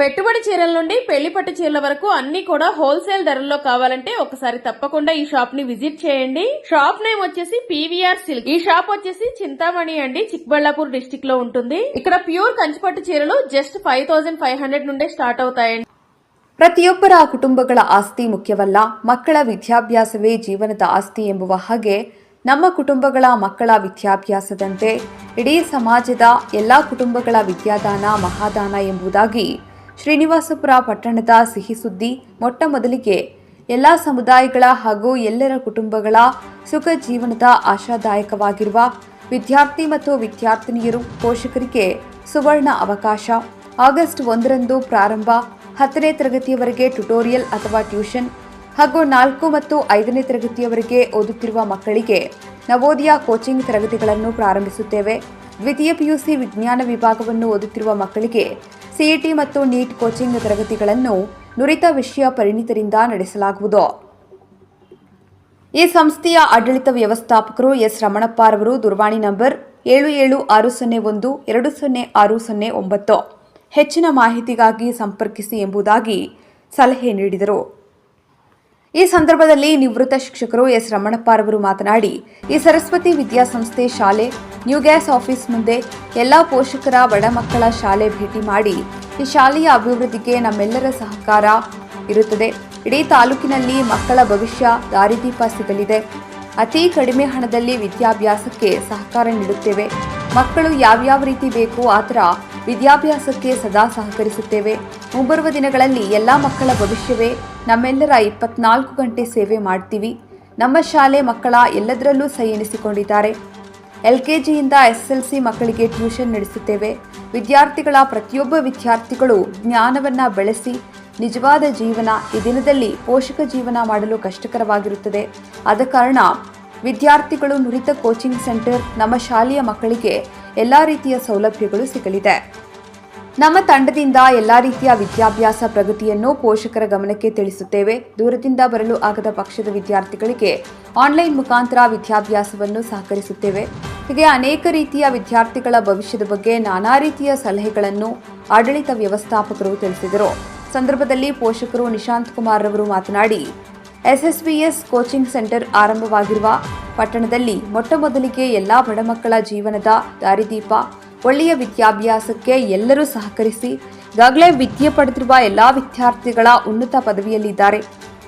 పెట్టుబడి చీరల నుండి పెళ్లి పట్టు చీరల వరకు అన్ని కూడా హోల్సేల్ ధరల్లో కావాలంటే ఒకసారి తప్పకుండా ఈ షాప్ ని విజిట్ చేయండి షాప్ నేమ్ వచ్చేసి పీవీఆర్ సిల్క్ ఈ షాప్ వచ్చేసి చింతామణి అండి చిక్బళ్ళాపూర్ డిస్టిక్ లో ఉంటుంది ఇక్కడ ప్యూర్ కంచిపట్టు చీరలు just five thousand five hundred నుండే ಸ್ಟಾರ್ಟ್ అవుతాయండి ಪ್ರತಿಯೊಬ್ಬರ ಕುಟುಂಬಗಳ ಆಸ್ತಿ ಮುಖ್ಯವಲ್ಲ ಮಕ್ಕಳ ವಿದ್ಯಾಭ್ಯಾಸವೇ ಜೀವನದ ಆಸ್ತಿ ಎಂಬುವ ಹಾಗೆ ನಮ್ಮ ಕುಟುಂಬಗಳ ಮಕ್ಕಳ ವಿದ್ಯಾಭ್ಯಾಸದಂತೆ ಇಡೀ ಸಮಾಜದ ಎಲ್ಲ ಕುಟುಂಬಗಳ ವಿದ್ಯಾದಾನ ಮಹಾದಾನ ಎಂಬುದಾಗಿ ಶ್ರೀನಿವಾಸಪುರ ಪಟ್ಟಣದ ಸಿಹಿ ಸುದ್ದಿ ಮೊಟ್ಟ ಮೊದಲಿಗೆ. ಎಲ್ಲ ಸಮುದಾಯಗಳ ಹಾಗೂ ಎಲ್ಲರ ಕುಟುಂಬಗಳ ಸುಖ ಜೀವನದ ಆಶಾದಾಯಕವಾಗಿರುವ ವಿದ್ಯಾರ್ಥಿ ಮತ್ತು ವಿದ್ಯಾರ್ಥಿನಿಯರು ಪೋಷಕರಿಗೆ ಸುವರ್ಣ ಅವಕಾಶ. ಆಗಸ್ಟ್ ಒಂದರಂದು ಪ್ರಾರಂಭ. ಹತ್ತನೇ ತರಗತಿಯವರೆಗೆ ಟ್ಯುಟೋರಿಯಲ್ ಅಥವಾ ಟ್ಯೂಷನ್ ಹಾಗೂ ನಾಲ್ಕು ಮತ್ತು ಐದನೇ ತರಗತಿಯವರೆಗೆ ಓದುತ್ತಿರುವ ಮಕ್ಕಳಿಗೆ ನವೋದಯ ಕೋಚಿಂಗ್ ತರಗತಿಗಳನ್ನು ಪ್ರಾರಂಭಿಸುತ್ತೇವೆ. ದ್ವಿತೀಯ ಪಿಯುಸಿ ವಿಜ್ಞಾನ ವಿಭಾಗವನ್ನು ಓದುತ್ತಿರುವ ಮಕ್ಕಳಿಗೆ ಸಿಇಟಿ ಮತ್ತು ನೀಟ್ ಕೋಚಿಂಗ್ ತರಗತಿಗಳನ್ನು ನುರಿತ ವಿಷಯ ಪರಿಣಿತರಿಂದ ನಡೆಸಲಾಗುವುದು. ಈ ಸಂಸ್ಥೆಯ ಆಡಳಿತ ವ್ಯವಸ್ಥಾಪಕರು ಎಸ್. ರಮಣಪ್ಪರವರು ದೂರವಾಣಿ ನಂಬರ್ ಏಳು ಏಳು ಆರು ಸೊನ್ನೆ ಒಂದು, ಎರಡು ಸೊನ್ನೆ ಆರು ಸೊನ್ನೆ ಒಂಬತ್ತು. ಹೆಚ್ಚಿನ ಮಾಹಿತಿಗಾಗಿ ಸಂಪರ್ಕಿಸಿ ಎಂಬುದಾಗಿ ಸಲಹೆ ನೀಡಿದರು. ಈ ಸಂದರ್ಭದಲ್ಲಿ ನಿವೃತ್ತ ಶಿಕ್ಷಕರು ಎಸ್ ರಮಣಪ್ಪರವರು ಮಾತನಾಡಿ, ಈ ಸರಸ್ವತಿ ವಿದ್ಯಾಸಂಸ್ಥೆ ಶಾಲೆ, ನ್ಯೂ ಗ್ಯಾಸ್ ಆಫೀಸ್ ಮುಂದೆ ಎಲ್ಲ ಪೋಷಕರ, ಬಡ ಮಕ್ಕಳ ಶಾಲೆ ಭೇಟಿ ಮಾಡಿ, ಈ ಶಾಲೆಯ ಅಭಿವೃದ್ಧಿಗೆ ನಮ್ಮೆಲ್ಲರ ಸಹಕಾರ ಇರುತ್ತದೆ. ಇಡೀ ತಾಲೂಕಿನಲ್ಲಿ ಮಕ್ಕಳ ಭವಿಷ್ಯ ದಾರಿದೀಪ ಸಿಗಲಿದೆ. ಅತಿ ಕಡಿಮೆ ಹಣದಲ್ಲಿ ವಿದ್ಯಾಭ್ಯಾಸಕ್ಕೆ ಸಹಕಾರ ನೀಡುತ್ತೇವೆ. ಮಕ್ಕಳು ಯಾವ್ಯಾವ ರೀತಿ ಬೇಕು ಆ ಥರ ವಿದ್ಯಾಭ್ಯಾಸಕ್ಕೆ ಸದಾ ಸಹಕರಿಸುತ್ತೇವೆ. ಮುಂಬರುವ ದಿನಗಳಲ್ಲಿ ಎಲ್ಲ ಮಕ್ಕಳ ಭವಿಷ್ಯವೇ ನಮ್ಮೆಲ್ಲರ ಇಪ್ಪತ್ನಾಲ್ಕು ಗಂಟೆ ಸೇವೆ ಮಾಡ್ತೀವಿ. ನಮ್ಮ ಶಾಲೆ ಮಕ್ಕಳ ಎಲ್ಲದರಲ್ಲೂ ಸೈ ಎನಿಸಿಕೊಂಡಿದ್ದಾರೆ. ಎಲ್ ಕೆ ಜಿಯಿಂದ ಎಸ್ ಎಲ್ ಸಿ ಮಕ್ಕಳಿಗೆ ಟ್ಯೂಷನ್ ನಡೆಸುತ್ತೇವೆ. ವಿದ್ಯಾರ್ಥಿಗಳ ಪ್ರತಿಯೊಬ್ಬ ವಿದ್ಯಾರ್ಥಿಗಳು ಜ್ಞಾನವನ್ನು ಬೆಳೆಸಿ ನಿಜವಾದ ಜೀವನ ಈ ದಿನದಲ್ಲಿ ಪೋಷಕ ಜೀವನ ಮಾಡಲು ಕಷ್ಟಕರವಾಗಿರುತ್ತದೆ. ಆದ ಕಾರಣ ವಿದ್ಯಾರ್ಥಿಗಳು ನುರಿತ ಕೋಚಿಂಗ್ ಸೆಂಟರ್, ನಮ್ಮ ಶಾಲೆಯ ಮಕ್ಕಳಿಗೆ ಎಲ್ಲ ರೀತಿಯ ಸೌಲಭ್ಯಗಳು ಸಿಗಲಿದೆ. ನಮ್ಮ ತಂಡದಿಂದ ಎಲ್ಲ ರೀತಿಯ ವಿದ್ಯಾಭ್ಯಾಸ ಪ್ರಗತಿಯನ್ನು ಪೋಷಕರ ಗಮನಕ್ಕೆ ತಿಳಿಸುತ್ತೇವೆ. ದೂರದಿಂದ ಬರಲು ಆಗದ ಪಕ್ಷದ ವಿದ್ಯಾರ್ಥಿಗಳಿಗೆ ಆನ್ಲೈನ್ ಮುಖಾಂತರ ವಿದ್ಯಾಭ್ಯಾಸವನ್ನು ಸಹಕರಿಸುತ್ತೇವೆ. ಹೀಗೆ ಅನೇಕ ರೀತಿಯ ವಿದ್ಯಾರ್ಥಿಗಳ ಭವಿಷ್ಯದ ಬಗ್ಗೆ ನಾನಾ ರೀತಿಯ ಸಲಹೆಗಳನ್ನು ಆಡಳಿತ ವ್ಯವಸ್ಥಾಪಕರು ತಿಳಿಸಿದರು. ಸಂದರ್ಭದಲ್ಲಿ ಪೋಷಕರು ನಿಶಾಂತ್ ಕುಮಾರ್ ರವರು ಮಾತನಾಡಿ ಎಸ್ಎಸ್ಬಿಎಸ್ ಕೋಚಿಂಗ್ ಸೆಂಟರ್ ಆರಂಭವಾಗಿರುವ ಪಟ್ಟಣದಲ್ಲಿ ಮೊಟ್ಟ ಮೊದಲಿಗೆ ಎಲ್ಲ ಬಡ ಮಕ್ಕಳ ಜೀವನದ ದಾರಿದೀಪ ಒಳ್ಳೆಯ ವಿದ್ಯಾಭ್ಯಾಸಕ್ಕೆ ಎಲ್ಲರೂ ಸಹಕರಿಸಿ ಈಗಾಗಲೇ ವಿದ್ಯೆ ಪಡೆದಿರುವ ಎಲ್ಲ ವಿದ್ಯಾರ್ಥಿಗಳ ಉನ್ನತ ಪದವಿಯಲ್ಲಿದ್ದಾರೆ.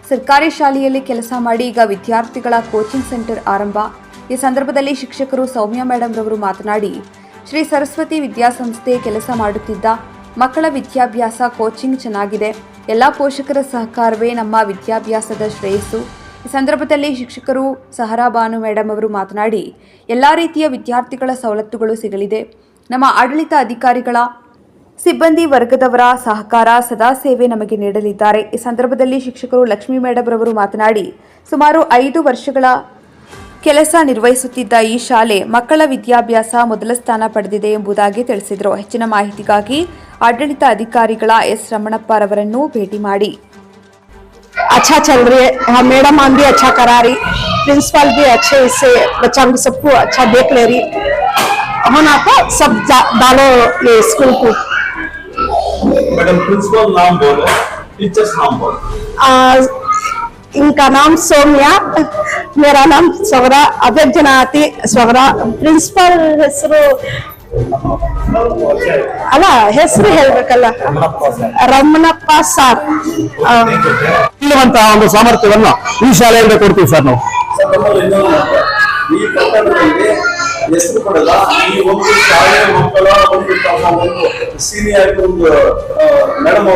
ಸರ್ಕಾರಿ ಶಾಲೆಯಲ್ಲಿ ಕೆಲಸ ಮಾಡಿ ಈಗ ವಿದ್ಯಾರ್ಥಿಗಳ ಕೋಚಿಂಗ್ ಸೆಂಟರ್ ಆರಂಭ. ಈ ಸಂದರ್ಭದಲ್ಲಿ ಶಿಕ್ಷಕರು ಸೌಮ್ಯ ಮೇಡಮ್ ರವರು ಮಾತನಾಡಿ, ಶ್ರೀ ಸರಸ್ವತಿ ವಿದ್ಯಾಸಂಸ್ಥೆ ಕೆಲಸ ಮಾಡುತ್ತಿದ್ದ ಮಕ್ಕಳ ವಿದ್ಯಾಭ್ಯಾಸ ಕೋಚಿಂಗ್ ಚೆನ್ನಾಗಿದೆ. ಎಲ್ಲ ಪೋಷಕರ ಸಹಕಾರವೇ ನಮ್ಮ ವಿದ್ಯಾಭ್ಯಾಸದ ಶ್ರೇಯಸ್ಸು. ಈ ಸಂದರ್ಭದಲ್ಲಿ ಶಿಕ್ಷಕರು ಸಹರಾ ಭಾನು ಮೇಡಮ್ ಅವರು ಮಾತನಾಡಿ, ಎಲ್ಲ ರೀತಿಯ ವಿದ್ಯಾರ್ಥಿಗಳ ಸವಲತ್ತುಗಳು ಸಿಗಲಿದೆ. ನಮ್ಮ ಆಡಳಿತ ಅಧಿಕಾರಿಗಳ ಸಿಬ್ಬಂದಿ ವರ್ಗದವರ ಸಹಕಾರ ಸದಾ ಸೇವೆ ನಮಗೆ ನೀಡಲಿದ್ದಾರೆ ಈ ಸಂದರ್ಭದಲ್ಲಿ ಶಿಕ್ಷಕರು ಲಕ್ಷ್ಮೀ ಮೇಡಮ್ ರವರು ಮಾತನಾಡಿ ಸುಮಾರು ಐದು ವರ್ಷಗಳ ಕೆಲಸ ನಿರ್ವಹಿಸುತ್ತಿದ್ದ ಈ ಶಾಲೆ ಮಕ್ಕಳ ವಿದ್ಯಾಭ್ಯಾಸ ಮೊದಲ ಸ್ಥಾನ ಪಡೆದಿದೆ ಎಂಬುದಾಗಿ ತಿಳಿಸಿದರು ಹೆಚ್ಚಿನ ಮಾಹಿತಿಗಾಗಿ ಆಡಳಿತ ಅಧಿಕಾರಿಗಳ ಎಸ್ ರಮಣಪ್ಪರವರನ್ನು ಭೇಟಿ ಮಾಡಿ अच्छा चल रही है हाँ मैडम हम भी अच्छा करा रही प्रिंसिपल भी अच्छे से बच्चा को सबको अच्छा देख ले रही होना तो सब जा- डालो ये स्कूल को मैडम प्रिंसिपल नाम बोलो टीचर्स नाम बोलो आ, इनका नाम सौम्या मेरा नाम स्वरा ಅಭ್ಯರ್ಥನಾತಿ ಸ್ವರ ಪ್ರಿನ್ಸಿಪಲ್ ಹೆಸರು ಅಲ್ಲ ಹೆಸರು ಹೇಳ್ಬೇಕಲ್ಲ ರಮಣಪ್ಪ ಸಾರ್ ಆ, ಇರುವಂತಹ ಒಂದು ಸಾಮರ್ಥ್ಯವನ್ನು ಈ ಶಾಲೆಯಿಂದ ಕೊಡ್ತೀವಿ ಸರ್ ನಾವು ಈ ಹೆಸರು ಕೊಡಲ್ಲ. ಈ ಒಂದು ಶಾಲೆಯ ಮಕ್ಕಳ ಒಂದು ತಮ್ಮ ಒಂದು ಸೀನಿಯರ್ ಒಂದು ಮೇಡಮ್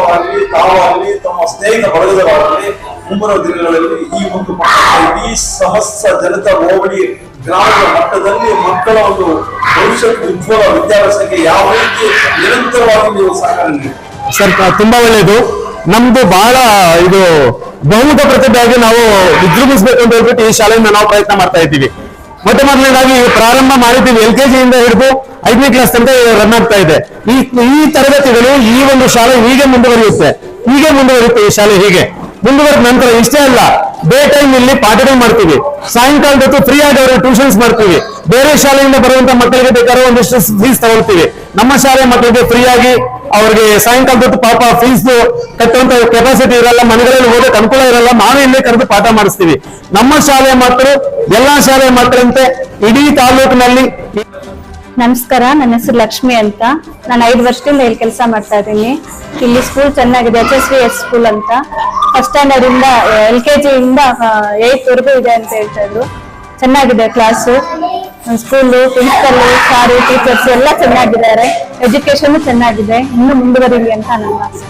ತಾವಾಗಲಿ, ತಮ್ಮ ಸ್ನೇಹಿತ ಬಳಗದವರಾಗಲಿ ಮುಂಬರುವ ದಿನಗಳಲ್ಲಿ ಈ ಒಂದು ಪಟ್ಟಣ ಇಡೀ ಸಮಸ್ತ ಜನತಾ ಹೋಬಳಿ ಗ್ರಾಮದ ಮಟ್ಟದಲ್ಲಿ ಮಕ್ಕಳ ಒಂದು ಭವಿಷ್ಯದ ಉಜ್ವಲ ವಿದ್ಯಾಭ್ಯಾಸಕ್ಕೆ ಯಾವ ರೀತಿ ನಿರಂತರವಾಗಿ ನೀವು ಸಹಕಾರ ನೀಡಿ? ತುಂಬಾ ಒಳ್ಳೆಯದು. ನಮ್ದು ಬಹಳ ಇದು ಬಹುಮುಖ ಪ್ರತಿಭೆಯಾಗಿ ನಾವು ವಿಜೃಂಭಿಸಬೇಕು ಅಂತ ಹೇಳ್ಬಿಟ್ಟು ಈ ಶಾಲೆಯಿಂದ ನಾವು ಪ್ರಯತ್ನ ಮಾಡ್ತಾ ಇದ್ದೀವಿ. ಮೊಟ್ಟ ಮೊದಲನೇದಾಗಿ ಪ್ರಾರಂಭ ಮಾಡಿದ್ದೀವಿ ಎಲ್ ಕೆ ಜಿಯಿಂದ ಹಿಡಿದು ಐದನೇ ಕ್ಲಾಸ್ ತನಕ ರನ್ ಆಗ್ತಾ ಇದೆ. ಈ ಈ ತರಗತಿಗಳು ಈ ಒಂದು ಶಾಲೆ ಹೀಗೆ ಮುಂದುವರಿಯುತ್ತೆ. ಹೀಗೆ ಮುಂದುವರಿಯುತ್ತೆ ಈ ಶಾಲೆ ಹೀಗೆ. ಮುಂದುವರೆದ ನಂತರ ಇಷ್ಟೇ ಅಲ್ಲ ಡೇ ಟೈಮ್ ಇಲ್ಲಿ ಪಾಠ ಟೈಮ್ ಮಾಡ್ತೀವಿ. ಸಾಯಂಕಾಲದ ಹೊತ್ತು ಫ್ರೀ ಆಗಿ ಅವ್ರಿಗೆ ಟ್ಯೂಷನ್ಸ್ ಮಾಡ್ತೀವಿ. ಬೇರೆ ಶಾಲೆಯಿಂದ ಬರುವಂತ ಮಕ್ಕಳಿಗೆ ಬೇಕಾದ್ರೆ ಒಂದಿಷ್ಟು ಫೀಸ್ ತಗೊಳ್ತೀವಿ. ನಮ್ಮ ಶಾಲೆ ಮಕ್ಕಳಿಗೆ ಫ್ರೀ ಆಗಿ ಅವ್ರಿಗೆ ಸಾಯಂಕಾಲದ ಹೊತ್ತು ಪಾಪ ಫೀಸ್ ಕಟ್ಟುವಂತ ಕೆಪಾಸಿಟಿ ಇರಲ್ಲ, ಮನೆಗಳಲ್ಲಿ ಹೋಗಕ್ಕೆ ಅನುಕೂಲ ಇರಲ್ಲ ನಾವೇ ಇಲ್ಲೇ ಕರೆದು ಪಾಠ ಮಾಡಿಸ್ತೀವಿ. ನಮ್ಮ ಶಾಲೆಯ ಮಕ್ಕಳು ಎಲ್ಲಾ ಶಾಲೆಯ ಮಕ್ಕಳಂತೆ ಇಡೀ ತಾಲೂಕಿನಲ್ಲಿ ನಮಸ್ಕಾರ, ನನ್ನ ಹೆಸರು ಲಕ್ಷ್ಮಿ ಅಂತ. ನಾನು ಐದು ವರ್ಷದಿಂದ ಇಲ್ಲಿ ಕೆಲಸ ಮಾಡ್ತಾ ಇದ್ದೀನಿ. ಇಲ್ಲಿ ಸ್ಕೂಲ್ ಚೆನ್ನಾಗಿದೆ H S V S school ಅಂತ. ಫಸ್ಟ್ ಸ್ಟ್ಯಾಂಡರ್ಡ್ ಇಂದ ಎಲ್ ಕೆ ಜಿ ಇಂದ ಏತ್ ವರೆಗೂ ಇದೆ ಅಂತ ಹೇಳ್ತಾ ಇದ್ರು. ಚೆನ್ನಾಗಿದೆ class school principal sir teachers ಎಲ್ಲ ಚೆನ್ನಾಗಿದ್ದಾರೆ. ಎಜುಕೇಶನ್ ಚೆನ್ನಾಗಿದೆ. ಇನ್ನೂ ಮುಂದುವರಿಲಿ ಅಂತ ನನ್ನ ಆಸೆ.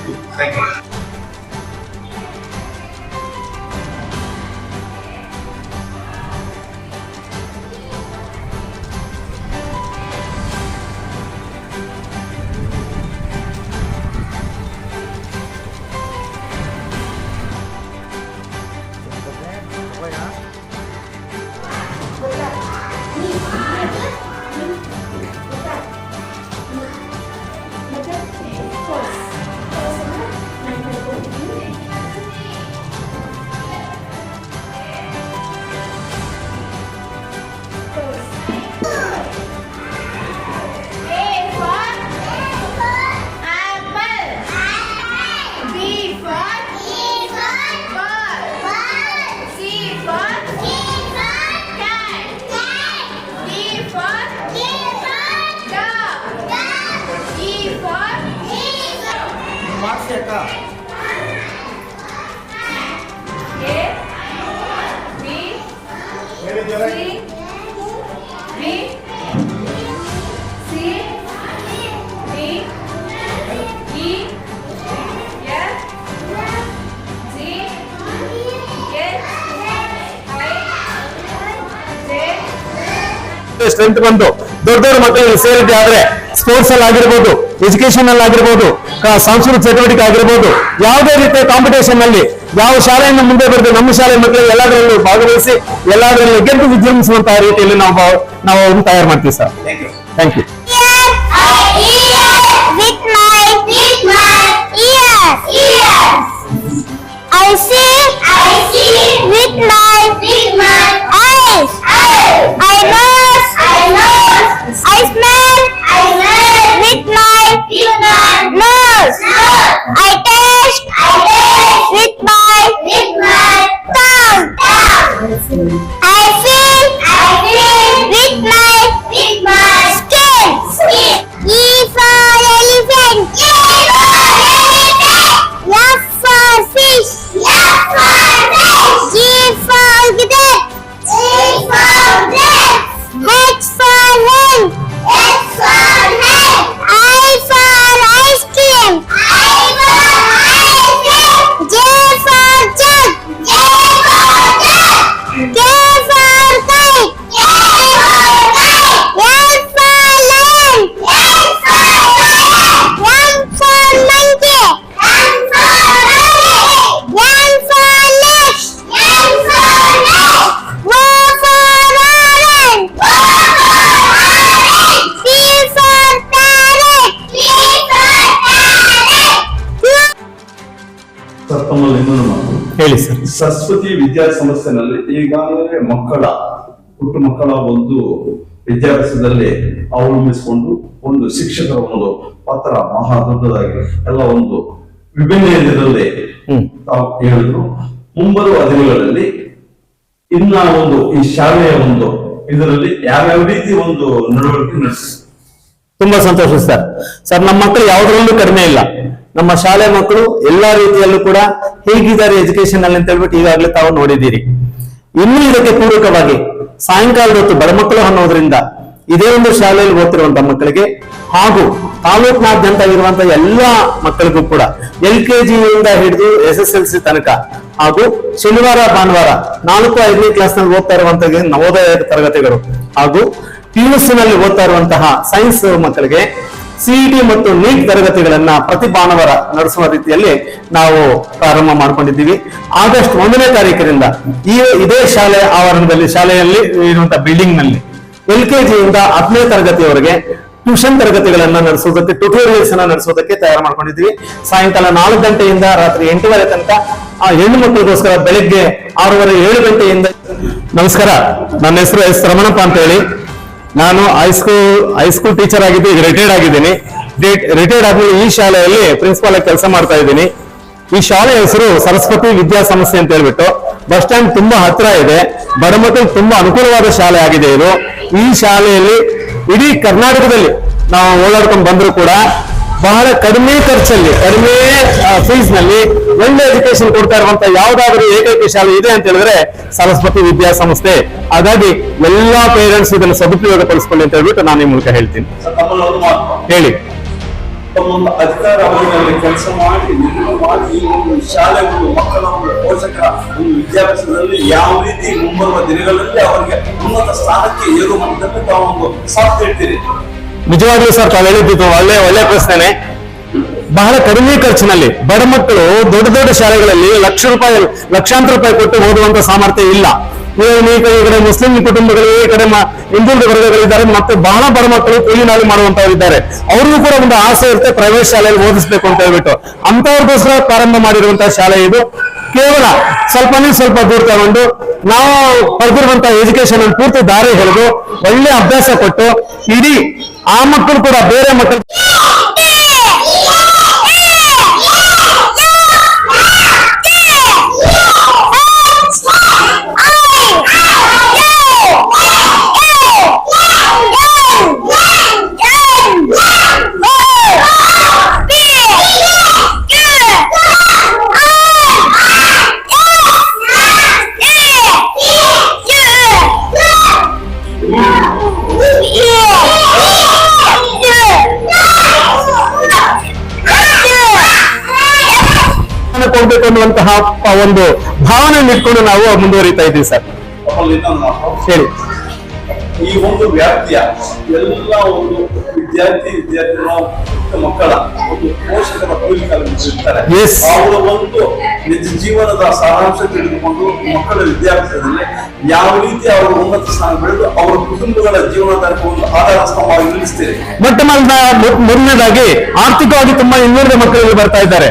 ಸ್ಟ್ರೆಂತ್ ಬಂದು ದೊಡ್ಡ ದೊಡ್ಡ ಮಕ್ಕಳಿಗೆ ಸೇರಿದ್ದೆ ಆದ್ರೆ ಸ್ಪೋರ್ಟ್ಸ್ ಅಲ್ಲಿ ಆಗಿರ್ಬೋದು ಎಜುಕೇಶನ್ ಅಲ್ಲಿ ಆಗಿರ್ಬೋದು ಸಾಂಸ್ಕೃತಿಕ ಚಟುವಟಿಕೆ ಆಗಿರ್ಬೋದು ಯಾವುದೇ ರೀತಿಯ ಕಾಂಪಿಟೇಷನ್ ಅಲ್ಲಿ ಯಾವ ಶಾಲೆಯನ್ನು ಮುಂದೆ ಬರೆದು ನಮ್ಮ ಶಾಲೆ ಮಕ್ಕಳಿಗೆ ಎಲ್ಲದರಲ್ಲೂ ಭಾಗವಹಿಸಿ ಎಲ್ಲದರಲ್ಲೂ ಗೆದ್ದು ವಿಜೃಂಭಿಸುವಂತಹ ರೀತಿಯಲ್ಲಿ ನಾವು ನಾವು ಅವ್ರನ್ನ ತಯಾರು ಮಾಡ್ತೀವಿ sir. Thank you Saraswati Vidya ಸಂಸ್ಥೆನಲ್ಲಿ ಈಗಾಗಲೇ ಮಕ್ಕಳ ಹುಟ್ಟು ಮಕ್ಕಳ ಒಂದು ವಿದ್ಯಾಭ್ಯಾಸದಲ್ಲಿ ಅವಲಂಬಿಸಿಕೊಂಡು ಒಂದು ಶಿಕ್ಷಕರ ಒಂದು ಪಾತ್ರ ಮಹಾ ದೊಡ್ಡದಾಗಿ ಎಲ್ಲ ಒಂದು ವಿಭಿನ್ನ ಇದರಲ್ಲಿ. ತಾವು ಹೇಳಿದ್ರು. ಮುಂಬರುವ ದಿನಗಳಲ್ಲಿ ಇನ್ನ ಒಂದು ಈ ಶಾಲೆಯ ಒಂದು ಇದರಲ್ಲಿ ಯಾವ್ಯಾವ ರೀತಿ ಒಂದು ನಡವಳಿಕೆ ನಡೆಸಿ ತುಂಬಾ ಸಂತೋಷ ಸರ್. ಸರ್ ನಮ್ಮ ಮಕ್ಕಳು ಯಾವುದರಲ್ಲೂ ಕಡಿಮೆ ಇಲ್ಲ. ನಮ್ಮ ಶಾಲೆ ಮಕ್ಕಳು ಎಲ್ಲಾ ರೀತಿಯಲ್ಲೂ ಕೂಡ ಹೇಗಿದ್ದಾರೆ ಎಜುಕೇಶನ್ ಅಲ್ಲಿ ಅಂತ ಹೇಳ್ಬಿಟ್ಟು ಈಗಾಗಲೇ ತಾವು ನೋಡಿದ್ದೀರಿ. ಇನ್ನೂ ಇದಕ್ಕೆ ಪೂರಕವಾಗಿ ಸಾಯಂಕಾಲದ ಹೊತ್ತು ಬಡ ಮಕ್ಕಳು ಅನ್ನೋದ್ರಿಂದ ಇದೇ ಒಂದು ಶಾಲೆಯಲ್ಲಿ ಓದ್ತಿರುವಂತಹ ಮಕ್ಕಳಿಗೆ ಹಾಗೂ ತಾಲೂಕಿನಾದ್ಯಂತ ಇರುವಂತಹ ಎಲ್ಲಾ ಮಕ್ಕಳಿಗೂ ಕೂಡ ಎಲ್ ಕೆ ಜಿಯಿಂದ ಹಿಡಿದು ಎಸ್ ಎಸ್ ಎಲ್ ಸಿ ತನಕ ಹಾಗೂ ಶನಿವಾರ, ಭಾನುವಾರ ನಾಲ್ಕು, ಐದನೇ ಕ್ಲಾಸ್ನಲ್ಲಿ ಓದ್ತಾ ಇರುವಂತಹ ನವೋದಯ ತರಗತಿಗಳು ಹಾಗೂ ಪಿಯುಸಿ ನಲ್ಲಿ ಓದ್ತಾ ಇರುವಂತಹ ಸೈನ್ಸ್ ಮಕ್ಕಳಿಗೆ ಸಿಇಟಿ ಮತ್ತು ನೀಟ್ ತರಗತಿಗಳನ್ನ ಪ್ರತಿ ಭಾನುವಾರ ನಡೆಸುವ ರೀತಿಯಲ್ಲಿ ನಾವು ಪ್ರಾರಂಭ ಮಾಡಿಕೊಂಡಿದ್ದೀವಿ. ಆಗಸ್ಟ್ ಒಂದನೇ ತಾರೀಕಿನಿಂದ ಈ ಇದೇ ಶಾಲೆ ಆವರಣದಲ್ಲಿ, ಶಾಲೆಯಲ್ಲಿ ಇರುವಂತಹ ಬಿಲ್ಡಿಂಗ್ನಲ್ಲಿ ಎಲ್ ಕೆ ಜಿಯಿಂದ ಹತ್ತನೇ ತರಗತಿಯವರೆಗೆ ಟ್ಯೂಷನ್ ತರಗತಿಗಳನ್ನ ನಡೆಸೋದಕ್ಕೆ ಟ್ಯುಟೋರಿಯಲ್ಸ್ ಅನ್ನ ನಡೆಸೋದಕ್ಕೆ ತಯಾರು ಮಾಡ್ಕೊಂಡಿದ್ವಿ ಸಾಯಂಕಾಲ ನಾಲ್ಕು ಗಂಟೆಯಿಂದ ರಾತ್ರಿ ಎಂಟೂವರೆ ತನಕ ಆ ಹೆಣ್ಣು ಮಕ್ಕಳಿಗೋಸ್ಕರ ಬೆಳಿಗ್ಗೆ ಆರೂವರೆ ಏಳು ಗಂಟೆಯಿಂದ ನಮಸ್ಕಾರ. ನನ್ನ ಹೆಸರು ಎಸ್ ರಮಣಪ್ಪ ಅಂತ ಹೇಳಿ ನಾನು ಹೈಸ್ಕೂಲ್ ಹೈಸ್ಕೂಲ್ ಟೀಚರ್ ಆಗಿದ್ದು, ಈಗ ರಿಟೈರ್ಡ್ ಆಗಿದ್ದೀನಿ. ರಿಟೈರ್ಡ್ ಆದ್ಮೇಲೆ ಈ ಶಾಲೆಯಲ್ಲಿ ಪ್ರಿನ್ಸಿಪಾಲ್ ಆಗಿ ಕೆಲಸ ಮಾಡ್ತಾ ಇದ್ದೀನಿ. ಈ ಶಾಲೆ ಹೆಸರು ಸರಸ್ವತಿ ವಿದ್ಯಾಸಂಸ್ಥೆ ಅಂತ ಹೇಳ್ಬಿಟ್ಟು. ಬಸ್ ಸ್ಟ್ಯಾಂಡ್ ತುಂಬಾ ಹತ್ರ ಇದೆ. ಬಡ ಮಕ್ಕಳಿಗೆ ತುಂಬಾ ಅನುಕೂಲವಾದ ಶಾಲೆ ಆಗಿದೆ ಇದು. ಈ ಶಾಲೆಯಲ್ಲಿ ಇಡೀ ಕರ್ನಾಟಕದಲ್ಲಿ ನಾವು ಓಡಾಡ್ಕೊಂಡು ಬಂದ್ರು ಕೂಡ ಬಹಳ ಕಡಿಮೆ ಖರ್ಚಲ್ಲಿ, ಕಡಿಮೆ ಫೀಸ್ನಲ್ಲಿ ಒಳ್ಳೆ ಎಜುಕೇಶನ್ ಕೊಡ್ತಾ ಇರುವಂತ ಯಾವ್ದಾದ್ರು ಏಕೈಕ ಶಾಲೆ ಇದೆ ಅಂತ ಹೇಳಿದ್ರೆ ಸರಸ್ವತಿ ವಿದ್ಯಾಸಂಸ್ಥೆ ಹಾಗಾಗಿ ಎಲ್ಲಾ ಪೇರೆಂಟ್ಸ್ ಇದನ್ನು ಸದುಪಯೋಗ ಪಡಿಸ್ಕೊಳ್ಳಿ ಅಂತ ಹೇಳ್ಬಿಟ್ಟು ನಾನು ಈ ಮೂಲಕ ಹೇಳ್ತೀನಿ. ಹೇಳಿ. ತಮ್ಮ ಅಧಿಕಾರ ಅವಧಿಯಲ್ಲಿ ಕೆಲಸ ಮಾಡಿ ಮಾಡಿ ಒಂದು ಶಾಲೆ ಒಂದು ಮಕ್ಕಳ ಒಂದು ಪೋಷಕರ ಒಂದು ವಿದ್ಯಾಭ್ಯಾಸದಲ್ಲಿ ಯಾವ ರೀತಿ ಮುಂಬರುವ ದಿನಗಳಲ್ಲಿ ಅವರಿಗೆ ಉನ್ನತ ಸ್ಥಾನಕ್ಕೆ ಏರುವಂತದ್ದು ತಾವು ಒಂದು ಸಾಥ್ ಹೇಳ್ತೀರಿ. ನಿಜವಾಗ್ಲೂ ಸರ್ ತಾವು ಹೇಳಿದ್ದು ಒಳ್ಳೆ ಒಳ್ಳೆ ಪ್ರಶ್ನೆನೆ. ಬಹಳ ಕಡಿಮೆ ಖರ್ಚಿನಲ್ಲಿ ಬಡ ಮಕ್ಕಳು ದೊಡ್ಡ ದೊಡ್ಡ ಶಾಲೆಗಳಲ್ಲಿ ಲಕ್ಷ ರೂಪಾಯಿ, ಲಕ್ಷಾಂತರ ರೂಪಾಯಿ ಕೊಟ್ಟು ಓದುವಂತ ಸಾಮರ್ಥ್ಯ ಇಲ್ಲ. ಈ ಕಡೆ- ಮುಸ್ಲಿಂ ಕುಟುಂಬಗಳು, ಈ ಕಡೆ ಹಿಂದುಳಿದ ವರ್ಗಗಳಿದ್ದಾರೆ ಮತ್ತೆ ಬಹಳ ಬಡ ಮಕ್ಕಳು ಕೂಲಿ ನಾಲಿ ಮಾಡುವಂತವರಿದ್ದಾರೆ ಅವ್ರಿಗೂ ಕೂಡ ಒಂದು ಆಸೆ ಇರುತ್ತೆ ಪ್ರೈವೇಟ್ ಶಾಲೆಯಲ್ಲಿ ಓದಿಸ್ಬೇಕು ಅಂತ ಹೇಳ್ಬಿಟ್ಟು. ಅಂತವ್ರಿಗೋಸ್ಕರ ಪ್ರಾರಂಭ ಮಾಡಿರುವಂತಹ ಶಾಲೆ ಇದು. ಕೇವಲ ಸ್ವಲ್ಪನೇ ಸ್ವಲ್ಪ ದೂರ ತಗೊಂಡು ನಾವು ಪಡೆದಿರುವಂತಹ ಎಜುಕೇಶನ್ ಪೂರ್ತಿ ದಾರಿ ಹೇಳಿದು ಒಳ್ಳೆ ಅಭ್ಯಾಸ ಕೊಟ್ಟು ಇಡೀ ಆ ಮಕ್ಕಳು ಕೂಡ ಬೇರೆ ಮಕ್ಕಳು ಅನ್ನುವಂತಹ ಒಂದು ಭಾವನೆ ಇಟ್ಕೊಂಡು ನಾವು ಮುಂದುವರಿತಾ ಇದ್ದೀವಿ ಸರ್. ಹೇಳಿ. ಈ ಒಂದು ವ್ಯಾಪ್ತಿಯ ಎಲ್ಲ ಒಂದು ವಿದ್ಯಾರ್ಥಿ ವಿದ್ಯಾರ್ಥಿಗಳ ಮಕ್ಕಳ ಒಂದು ಪೋಷಕರ Yes. ಅವರ ಒಂದು ನಿಜ ಜೀವನದ ಸಾರಾಂಶ ತಿಳಿದುಕೊಂಡು ಮಕ್ಕಳ ವಿದ್ಯಾಭ್ಯಾಸದಲ್ಲಿ ಯಾವ ರೀತಿ ಅವರು ಉನ್ನತ ಸ್ಥಾನ ಬೆಳೆದು ಅವರ ಕುಟುಂಬಗಳ ಜೀವನದ ಒಂದು ಆಧಾರ ಸ್ತಂಭವಾಗಿ ನಿಲ್ಲಿಸ್ತೇವೆ ಮೊಟ್ಟ ಮೊದಲ ಮೊದಲನೇದಾಗಿ ಆರ್ಥಿಕವಾಗಿ ತುಂಬಾ ಹಿಂದುಳಿದ ಮಕ್ಕಳಿಗೆ ಬರ್ತಾ ಇದ್ದಾರೆ.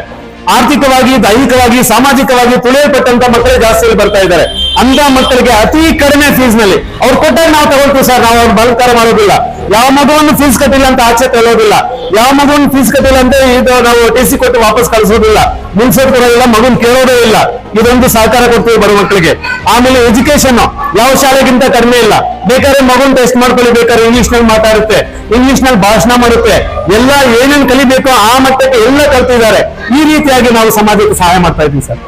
ಆರ್ಥಿಕವಾಗಿ ದೈಹಿಕವಾಗಿ ಸಾಮಾಜಿಕವಾಗಿ ತುಳಿಯಲ್ಪಟ್ಟಂತ ಮಕ್ಕಳೇ ಜಾಸ್ತಿಯಲ್ಲಿ ಬರ್ತಾ ಇದ್ದಾರೆ. ಅಂತ ಮಕ್ಕಳಿಗೆ ಅತಿ ಕಡಿಮೆ ಫೀಸ್ನಲ್ಲಿ ಅವ್ರು ಕೊಟ್ಟಾಗ ನಾವು ತಗೊಳ್ತೀವಿ ಸರ್, ನಾವು ಅವ್ರ ಬಲತ್ಕಾರ ಮಾಡೋದಿಲ್ಲ. ಯಾವ ಮಗುವನ್ನು ಫೀಸ್ ಕಟ್ಟಿಲ್ಲ ಅಂತ ಆಚೆ ತಗೊಳ್ಳೋದಿಲ್ಲ ಯಾವ ಮಗುವನ್ನು ಫೀಸ್ ಕಟ್ಟಿಲ್ಲ ಅಂತ ಇದು ನಾವು ಟಿ ಸಿ ಕೊಟ್ಟು ವಾಪಸ್ ಕಳಿಸೋದಿಲ್ಲ. ಮುನ್ಸೋದ್ ಕೊಡೋದಿಲ್ಲ, ಮಗುನ್ ಕೇಳೋದೇ ಇಲ್ಲ. ಇದೊಂದು ಸಹಕಾರ ಕೊಡ್ತೀವಿ ಬರೋ ಮಕ್ಕಳಿಗೆ. ಆಮೇಲೆ ಎಜುಕೇಶನ್ ಯಾವ ಶಾಲೆಗಿಂತ ಕಡಿಮೆ ಇಲ್ಲ. ಬೇಕಾದ್ರೆ ಮಗುನ್ ಟೆಸ್ಟ್ ಮಾಡ್ಕೊಳ್ಳಿ, ಬೇಕಾದ್ರೆ ಇಂಗ್ಲಿಷ್ನಲ್ಲಿ ಮಾತಾಡುತ್ತೆ. ಇಂಗ್ಲಿಷ್ನಲ್ಲಿ ಭಾಷಣ ಮಾಡುತ್ತೆ. ಎಲ್ಲ ಏನೇನ್ ಕಲಿಬೇಕೋ ಆ ಮಟ್ಟಕ್ಕೆ ಎಲ್ಲ ಕಲ್ತಿದ್ದಾರೆ. ಈ ರೀತಿಯಾಗಿ ನಾವು ಸಮಾಜಕ್ಕೆ ಸಹಾಯ ಮಾಡ್ತಾ ಇದ್ದೀವಿ ಸರ್.